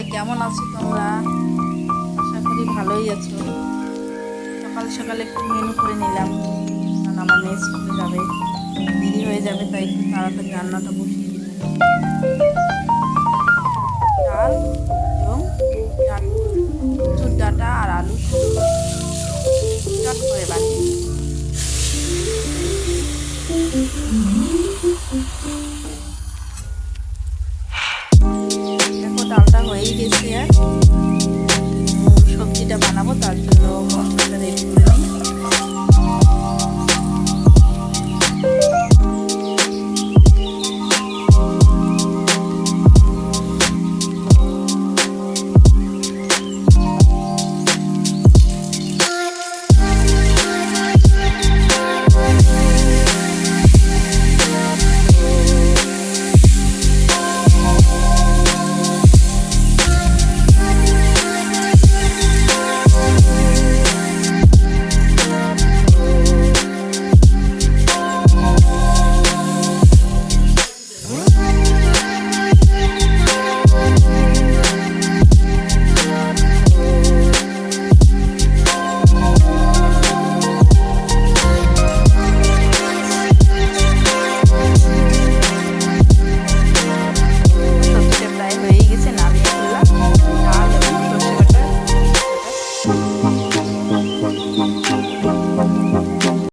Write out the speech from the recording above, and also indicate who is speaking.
Speaker 1: সবাই কেমন আছো তোমরা? আশা করি ভালোই আছো। সকাল সকালে একটু মেনু করে নিলাম, কারণ আমার মেয়ে স্কুলে যাবে। দেরি হয়ে যাবে, তাই একটু তাড়াতাড়ি রান্নাটা বসিয়ে দিলাম। হয়েই গেছে আর সবজিটা বানাবো তার